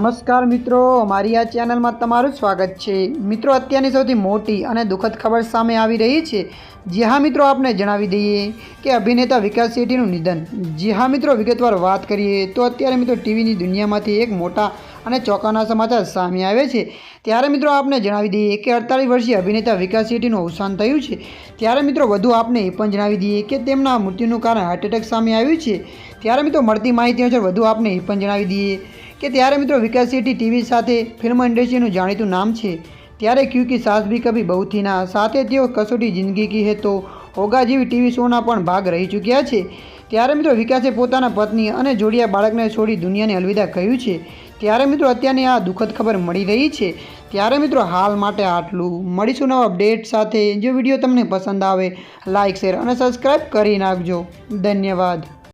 નમસ્કાર મિત્રો અમારી આ ચેનલમાં તમારું સ્વાગત છે. મિત્રો, અત્યારની સૌથી મોટી અને દુઃખદ ખબર સામે આવી રહી છે. જી હા મિત્રો, આપને જણાવી દઈએ કે અભિનેતા વિકાસ શેટ્ટીનું નિધન. જી હા મિત્રો, વિગતવાર વાત કરીએ તો અત્યારે મિત્રો ટીવીની દુનિયામાંથી એક મોટા અને ચોંકાના સમાચાર સામે આવે છે. ત્યારે મિત્રો, આપને જણાવી દઈએ કે અડતાલીસ વર્ષીય અભિનેતા વિકાસ શેટ્ટીનું અવસાન થયું છે. ત્યારે મિત્રો, વધુ આપને એ પણ જણાવી દઈએ કે તેમના મૃત્યુનું કારણ હાર્ટ એટેક સામે આવ્યું છે. ત્યારે મિત્રો, મળતી માહિતી અનુસાર વધુ આપને એ પણ જણાવી દઈએ કે ત્યારે મિત્રો વિકાસ શેટ્ટી ટીવી સાથે ફિલ્મ ઇન્ડસ્ટ્રીનું જાણીતું નામ છે. ત્યારે ક્યુ કી સાસ ભી કભી બહુ થી સાથે તેઓ કસોટી જિંદગી કી હે તો હોગા જેવી ટીવી શોના પણ ભાગ રહી ચૂક્યા છે. ત્યારે મિત્રો વિકાસે પોતાના પત્ની અને જોડિયા બાળકને છોડી દુનિયાને અલવિદા કહ્યું છે. ત્યારે મિત્રો અત્યારની આ દુઃખદ ખબર મળી રહી છે. ત્યારે મિત્રો હાલ માટે આટલું. મળીશું નવા અપડેટ સાથે. જો વીડિયો તમને પસંદ આવે લાઇક શેર અને સબસ્ક્રાઈબ કરી નાખજો. ધન્યવાદ.